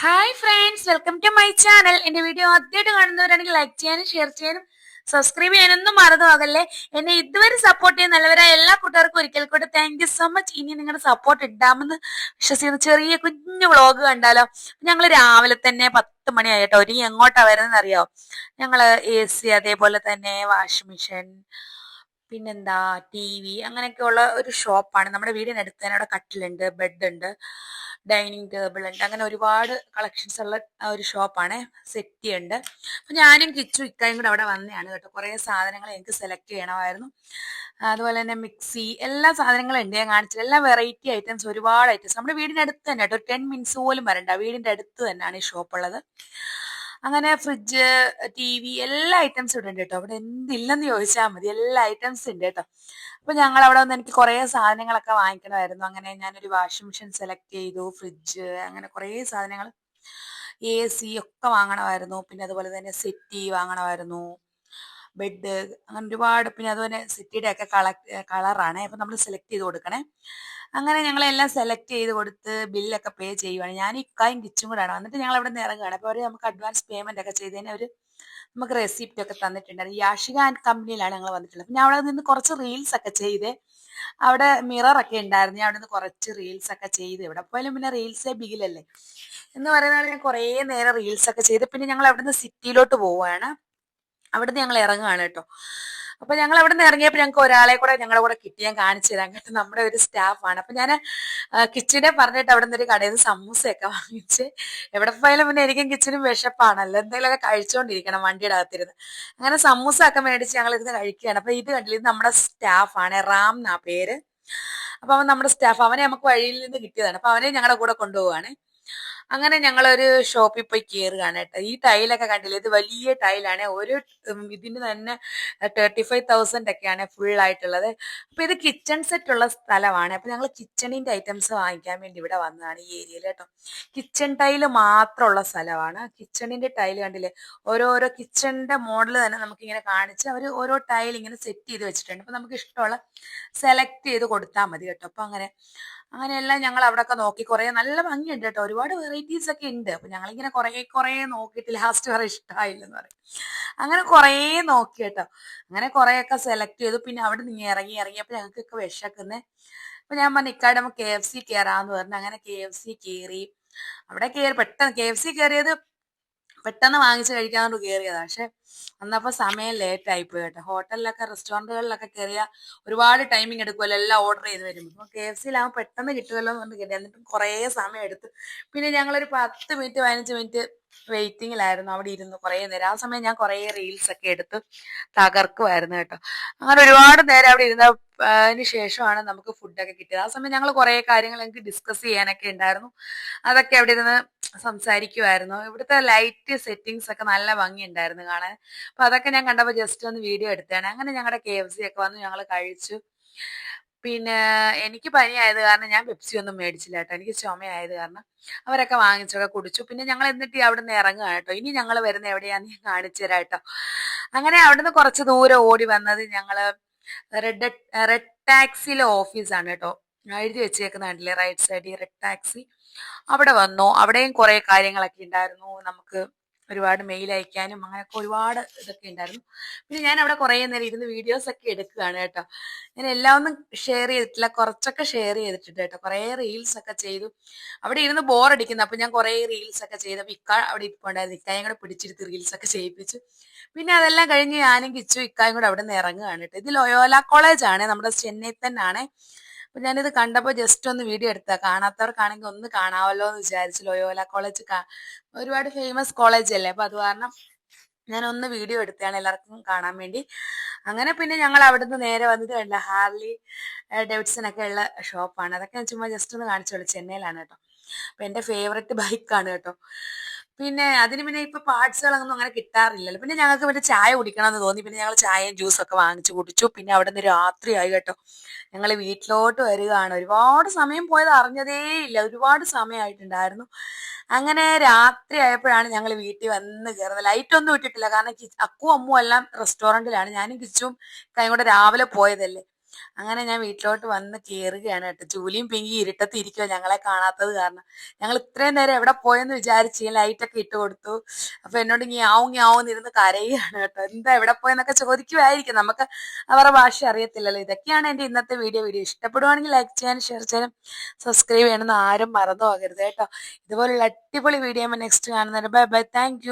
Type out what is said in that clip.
Hi friends welcome to my channel എന്റെ video ആദ്യമായിട്ട് കാണുന്നവരാണെങ്കിൽ ലൈക്ക് ചെയ്യാനും ഷെയർ ചെയ്യാനും സബ്സ്ക്രൈബ് ചെയ്യാനൊന്നും മറന്നു എന്നെ ഇതുവരെ സപ്പോർട്ട് ചെയ്യുന്ന നല്ലവരായ എല്ലാ കൂട്ടുകാർക്കും ഒരിക്കൽ കൂടെ താങ്ക് യു സോ മച്ച് ഇനി നിങ്ങളുടെ സപ്പോർട്ട് ഉണ്ടാമെന്ന് വിശ്വസിക്കുന്ന ചെറിയ കുഞ്ഞു വ്ളോഗ് കണ്ടാലോ? ഞങ്ങൾ രാവിലെ തന്നെ പത്ത് മണിയായിട്ടോ ഒരു എങ്ങോട്ടാ വരുന്നതെന്ന് അറിയാമോ ഞങ്ങൾ എ സി അതേപോലെ തന്നെ വാഷിംഗ് മെഷീൻ പിന്നെന്താ ടി വി അങ്ങനെയൊക്കെയുള്ള ഒരു ഷോപ്പാണ് നമ്മുടെ വീടിനടുത്ത് തന്നെ അവിടെ കട്ടിലുണ്ട് ബെഡുണ്ട് ഡൈനിങ് ടേബിൾ ഉണ്ട്. അങ്ങനെ ഒരുപാട് കളക്ഷൻസ് ഉള്ള ഒരു ഷോപ്പാണ് സെറ്റി ഉണ്ട് അപ്പൊ ഞാനും കിച്ചു ഇക്കായും കൂടെ അവിടെ വന്നതാണ് കേട്ടോ. കുറേ സാധനങ്ങൾ എനിക്ക് സെലക്ട് ചെയ്യണമായിരുന്നു. അതുപോലെ തന്നെ മിക്സി എല്ലാ സാധനങ്ങളും ഉണ്ട്. ഞാൻ കാണിച്ചത് എല്ലാ വെറൈറ്റി ഐറ്റംസ് ഒരുപാട് ഐറ്റംസ് നമ്മുടെ വീടിന്റെ അടുത്ത് തന്നെ കേട്ടോ. ടെൻ മിനിറ്റ്സ് പോലും വരണ്ട. വീടിന്റെ അടുത്ത് തന്നെയാണ് ഈ ഷോപ്പ് ഉള്ളത്. അങ്ങനെ ഫ്രിഡ്ജ് ടി വി എല്ലാ ഐറ്റംസും ഇവിടെ ഉണ്ട് കേട്ടോ. അവിടെ എന്തില്ലെന്ന് ചോദിച്ചാൽ മതി. എല്ലാ ഐറ്റംസും ഉണ്ട് കേട്ടോ. അപ്പൊ ഞങ്ങൾ അവിടെ വന്ന് എനിക്ക് കുറേ സാധനങ്ങളൊക്കെ വാങ്ങിക്കണമായിരുന്നു. അങ്ങനെ ഞാനൊരു വാഷിംഗ് മെഷീൻ സെലക്ട് ചെയ്തു ഫ്രിഡ്ജ് അങ്ങനെ കുറേ സാധനങ്ങൾ എ സി ഒക്കെ വാങ്ങണമായിരുന്നു. പിന്നെ അതുപോലെ തന്നെ സെറ്റി വാങ്ങണമായിരുന്നു. ബെഡ് അങ്ങനെ ഒരുപാട് പിന്നെ അതുപോലെ സിറ്റിയുടെ ഒക്കെ കള കളറാണ് അപ്പം നമ്മൾ സെലക്ട് ചെയ്ത് കൊടുക്കണേ. അങ്ങനെ ഞങ്ങളെല്ലാം സെലക്ട് ചെയ്ത് കൊടുത്ത് ബില്ലൊക്കെ പേ ചെയ്യുവാണ്. ഞാൻ ഇക്കായും കിച്ചും കൂടെയാണ് വന്നിട്ട് ഞങ്ങൾ അവിടെ നിന്ന് ഇറങ്ങുകയാണ് അപ്പോൾ അവർ നമുക്ക് അഡ്വാൻസ് പേയ്മെന്റ് ഒക്കെ ചെയ്തതിന് അവർ നമുക്ക് റെസിപ്റ്റ് ഒക്കെ തന്നിട്ടുണ്ട് യാഷിക ആൻഡ് കമ്പനിയിലാണ് ഞങ്ങൾ വന്നിട്ടുള്ളത്. ഞാൻ അവിടെ നിന്ന് കുറച്ച് റീൽസ് ഒക്കെ ചെയ്ത് അവിടെ മിറർ ഒക്കെ ഉണ്ടായിരുന്നു. ഞാൻ അവിടെ നിന്ന് കുറച്ച് റീൽസ് ഒക്കെ ചെയ്ത് ഇവിടെ. പോയാലും പിന്നെ റീൽസേ ബിഗിലല്ലേ എന്ന് പറയുന്നത് ഞാൻ കുറേ നേരം റീൽസ് ഒക്കെ ചെയ്ത്. പിന്നെ ഞങ്ങൾ അവിടെ നിന്ന് സിറ്റിയിലോട്ട് പോവുകയാണ് അവിടുന്ന് ഞങ്ങൾ ഇറങ്ങുകയാണ് കേട്ടോ. അപ്പൊ ഞങ്ങൾ അവിടെ നിന്ന് ഇറങ്ങിയപ്പോൾ ഞങ്ങൾക്ക് ഒരാളെ കൂടെ ഞങ്ങളുടെ കൂടെ കിട്ടി ഞാൻ കാണിച്ചു തരാം. കേട്ടോ നമ്മുടെ ഒരു സ്റ്റാഫാണ് അപ്പൊ ഞാൻ കിച്ചനെ പറഞ്ഞിട്ട് അവിടെ നിന്ന് ഒരു കടയിൽ നിന്ന് സമൂസയൊക്കെ വാങ്ങിച്ച് എവിടെ പോയാലും പിന്നെ എനിക്കും കിച്ചനും വിശപ്പാണല്ലോ. എന്തെങ്കിലുമൊക്കെ കഴിച്ചുകൊണ്ടിരിക്കണം വണ്ടിയുടെ അകത്തിരുന്ന്. അങ്ങനെ സമൂസ ഒക്കെ മേടിച്ച് ഞങ്ങൾ ഇരുന്ന് കഴിക്കുകയാണ്. അപ്പൊ ഇത് കണ്ടില്ല ഇത് നമ്മുടെ സ്റ്റാഫാണ് റാം എന്നാ പേര്. അപ്പൊ അവൻ നമ്മുടെ സ്റ്റാഫ് അവനെ നമുക്ക് വഴിയിൽ നിന്ന് കിട്ടിയതാണ്. അപ്പൊ അവനെ ഞങ്ങളുടെ കൂടെ കൊണ്ടുപോവാണ് അങ്ങനെ ഞങ്ങളൊരു ഷോപ്പിൽ പോയി കയറുകയാണ് കേട്ടോ. ഈ ടൈലൊക്കെ കണ്ടില്ലേ? ഇത് വലിയ ടൈലാണ്. ഒരു ഇതിന് തന്നെ തേർട്ടി ഫൈവ് തൗസൻഡ് ഒക്കെയാണ് ഫുൾ ആയിട്ടുള്ളത്. അപ്പോൾ ഇത് കിച്ചൺ സെറ്റ് ഉള്ള സ്ഥലമാണ്. അപ്പോൾ ഞങ്ങൾ കിച്ചണിന്റെ ഐറ്റംസ് വാങ്ങിക്കാൻ വേണ്ടി ഇവിടെ വന്നതാണ് ഈ ഏരിയയിൽ കേട്ടോ. കിച്ചൺ ടൈൽ മാത്രമുള്ള സ്ഥലമാണ്. കിച്ചണിന്റെ ടൈൽ കണ്ടില്ലേ? ഓരോരോ കിച്ചണിന്റെ മോഡൽ തന്നെ നമുക്കിങ്ങനെ കാണിച്ച് അവർ ഓരോ ടൈൽ ഇങ്ങനെ സെറ്റ് ചെയ്ത് വെച്ചിട്ടുണ്ട്. അപ്പോൾ നമുക്ക് ഇഷ്ടമുള്ള സെലക്ട് ചെയ്ത് കൊടുത്താൽ മതി കേട്ടോ. അപ്പോൾ അങ്ങനെ അങ്ങനെയെല്ലാം ഞങ്ങൾ അവിടെ ഒക്കെ നോക്കി കുറെ നല്ല ഭംഗിയുണ്ട് കേട്ടോ. ഒരുപാട് വെറൈറ്റീസ് ഒക്കെ ഉണ്ട്. അപ്പൊ ഞങ്ങളിങ്ങനെ കുറെ കുറെ നോക്കിയിട്ട് ലാസ്റ്റ് വരെ ഇഷ്ടമായില്ലെന്ന് പറയും. അങ്ങനെ കുറെ നോക്കി കേട്ടോ. അങ്ങനെ കുറേയൊക്കെ സെലക്ട് ചെയ്തു. പിന്നെ അവിടെ നിന്ന് ഇറങ്ങി ഇറങ്ങിയപ്പോൾ ഞങ്ങൾക്കൊക്കെ വിശക്കുന്നേ. അപ്പൊ ഞാൻ പറഞ്ഞു ഇക്കാടെ നമുക്ക് കെ എഫ് സി കയറാന്ന് പറഞ്ഞു. അങ്ങനെ കെ എഫ് സി കയറി അവിടെ കയറി പെട്ടെന്ന് കെ എഫ് സി കയറിയത് പെട്ടെന്ന് വാങ്ങിച്ച് കഴിക്കാണ്ട് കയറിയതാ പക്ഷെ അന്നപ്പോ സമയം ലേറ്റ് ആയി ആയിപ്പോയി കേട്ടോ. ഹോട്ടലിലൊക്കെ റെസ്റ്റോറന്റുകളിലൊക്കെ കയറിയ ഒരുപാട് ടൈമിംഗ് എടുക്കുമല്ലോ എല്ലാം ഓർഡർ ചെയ്ത് വരുമ്പോൾ കെ എഫ് സിയിലാകുമ്പോൾ പെട്ടെന്ന് കിട്ടുമല്ലോ എന്ന് കയറി എന്നിട്ടും കുറേ സമയം എടുത്തു. പിന്നെ ഞങ്ങളൊരു പത്ത് മിനിറ്റ് പതിനഞ്ച് മിനിറ്റ് വെയിറ്റിംഗിലായിരുന്നു അവിടെ ഇരുന്ന് കുറേ നേരം. ആ സമയം ഞാൻ കുറേ റീൽസ് ഒക്കെ എടുത്ത് തകർക്കുമായിരുന്നു കേട്ടോ. അങ്ങനെ ഒരുപാട് നേരം അവിടെ ഇരുന്ന അതിന് ശേഷമാണ് നമുക്ക് ഫുഡൊക്കെ കിട്ടിയത്. ആ സമയം ഞങ്ങൾ കുറേ കാര്യങ്ങൾ എനിക്ക് ഡിസ്കസ് ചെയ്യാനൊക്കെ ഉണ്ടായിരുന്നു. അതൊക്കെ അവിടെ ഇരുന്ന് സംസാരിക്കുമായിരുന്നു ഇവിടുത്തെ ലൈറ്റ് സെറ്റിങ്സ് ഒക്കെ നല്ല ഭംഗിയുണ്ടായിരുന്നു കാണാൻ. അപ്പൊ അതൊക്കെ ഞാൻ കണ്ടപ്പോൾ ജസ്റ്റ് ഒന്ന് വീഡിയോ എടുത്താണ് അങ്ങനെ ഞങ്ങളുടെ കെ എഫ് സി ഒക്കെ വന്ന് ഞങ്ങൾ കഴിച്ചു. പിന്നെ എനിക്ക് പനിയായത് കാരണം ഞാൻ പെപ്സി ഒന്നും മേടിച്ചില്ല കേട്ടോ. എനിക്ക് ചുമയായത് കാരണം അവരൊക്കെ വാങ്ങിച്ചൊക്കെ കുടിച്ചു. പിന്നെ ഞങ്ങൾ എന്നിട്ട് അവിടെ നിന്ന് ഇറങ്ങുക കേട്ടോ. ഇനി ഞങ്ങൾ വരുന്ന എവിടെയാന്ന് ഞാൻ കാണിച്ചു തരാം കേട്ടോ. അങ്ങനെ അവിടുന്ന് കുറച്ച് ദൂരം ഓടി വന്നത് ഞങ്ങൾ റെഡ് റെഡ് ടാക്സിയിലെ ഓഫീസാണ് കേട്ടോ. എഴുതി വെച്ചേക്കുന്ന കണ്ടില്ലേ? റൈറ്റ് ഈ റെഡ് ടാക്സി അവിടെ വന്നു. അവിടെയും കുറെ കാര്യങ്ങളൊക്കെ ഉണ്ടായിരുന്നു. നമുക്ക് ഒരുപാട് മെയിൽ അയക്കാനും അങ്ങനെയൊക്കെ ഒരുപാട് ഇതൊക്കെ ഉണ്ടായിരുന്നു. പിന്നെ ഞാൻ അവിടെ കുറേ നേരം ഇരുന്ന് വീഡിയോസ് ഒക്കെ എടുക്കുകയാണ് കേട്ടോ. ഞാൻ എല്ലാം ഒന്നും ഷെയർ ചെയ്തിട്ടില്ല. കുറച്ചൊക്കെ ഷെയർ ചെയ്തിട്ടുണ്ട് കേട്ടോ. കുറേ റീൽസ് ഒക്കെ ചെയ്തു. അവിടെ ഇരുന്ന് ബോറടിക്കുന്നു അപ്പൊ ഞാൻ കുറേ റീൽസ് ഒക്കെ ചെയ്തപ്പോൾ ഇക്ക അവിടെ ഇരിപ്പുണ്ടായിരുന്നു. ഇക്കായും കൂടെ പിടിച്ചിരുത്തി റീൽസ് ഒക്കെ ചെയ്യിപ്പിച്ചു. പിന്നെ അതെല്ലാം കഴിഞ്ഞ് ഞാനും കിച്ചു ഇക്കായും കൂടെ അവിടെ നിന്ന് ഇറങ്ങുകയാണ് കേട്ടോ. ഇത് ലൊയോല കോളേജ് ആണ്. നമ്മുടെ ചെന്നൈ തന്നെയാണ് അപ്പൊ ഞാനിത് കണ്ടപ്പോൾ ജസ്റ്റ് ഒന്ന് വീഡിയോ എടുത്താ കാണാത്തവർക്കാണെങ്കിൽ ഒന്ന് കാണാമല്ലോ എന്ന് വിചാരിച്ചു ലോയോല കോളേജ് ഒരുപാട് ഫേമസ് കോളേജ് അല്ലേ? അപ്പൊ അത് കാരണം ഞാൻ ഒന്ന് വീഡിയോ എടുത്തതാണ് എല്ലാവർക്കും കാണാൻ വേണ്ടി. അങ്ങനെ പിന്നെ ഞങ്ങൾ അവിടുന്ന് നേരെ വന്നത് കണ്ട ഹാർലി ഡേവിഡ്സൺ ഒക്കെ ഉള്ള ഷോപ്പാണ് അതൊക്കെ ഞാൻ ചുമ്മാ ജസ്റ്റ് ഒന്ന് കാണിച്ചോളൂ ചെന്നൈയിലാണ് കേട്ടോ. അപ്പൊ എന്റെ ഫേവററ്റ് ബൈക്കാണ് കേട്ടോ. പിന്നെ അതിന് പിന്നെ ഇപ്പൊ പാർട്സുകളൊന്നും അങ്ങനെ കിട്ടാറില്ലല്ലോ. പിന്നെ ഞങ്ങൾക്ക് പിന്നെ ചായ കുടിക്കണം എന്ന് തോന്നി. പിന്നെ ഞങ്ങൾ ചായയും ജ്യൂസും ഒക്കെ വാങ്ങിച്ചു കുടിച്ചു. പിന്നെ അവിടെ നിന്ന് രാത്രിയായി കേട്ടോ. ഞങ്ങൾ വീട്ടിലോട്ട് വരികയാണ്. ഒരുപാട് സമയം പോയത് അറിഞ്ഞതേ ഇല്ല. ഒരുപാട് സമയമായിട്ടുണ്ടായിരുന്നു. അങ്ങനെ രാത്രി ആയപ്പോഴാണ് ഞങ്ങൾ വീട്ടിൽ വന്ന് കയറുന്നത്. ലൈറ്റ് ഒന്നും ഇട്ടിട്ടില്ല. കാരണം അക്കും അമ്മും എല്ലാം റെസ്റ്റോറന്റിലാണ് ഞാനും കിച്ചും കൈ കൂടെ രാവിലെ പോയതല്ലേ. അങ്ങനെ ഞാൻ വീട്ടിലോട്ട് വന്ന് കയറുകയാണ് കേട്ടോ. ജൂലിയും പിങ്കി ഇരുട്ടത്ത് ഇരിക്കുക ഞങ്ങളെ കാണാത്തത് കാരണം. ഞങ്ങൾ ഇത്രയും നേരം എവിടെ പോയെന്ന് വിചാരിച്ച് ലൈറ്റൊക്കെ ഇട്ട് കൊടുത്തു. അപ്പൊ എന്നോട് ഞാവും ഞാവും ഇരുന്ന് കരയുകയാണ് കേട്ടോ. എന്താ എവിടെ പോയെന്നൊക്കെ ചോദിക്കുമായിരിക്കും നമുക്ക് അവരുടെ ഭാഷ അറിയത്തില്ലല്ലോ. ഇതൊക്കെയാണ് എന്റെ ഇന്നത്തെ വീഡിയോ. വീഡിയോ ഇഷ്ടപ്പെടുവാണെങ്കിൽ ലൈക്ക് ചെയ്യാനും ഷെയർ ചെയ്യാനും സബ്സ്ക്രൈബ് ചെയ്യണമെന്ന് ആരും മറന്നു പോകരുത് കേട്ടോ. ഇതുപോലുള്ള അടിപൊളി വീഡിയോ നെക്സ്റ്റ് കാണുന്നുണ്ട് ബൈ ബൈ താങ്ക്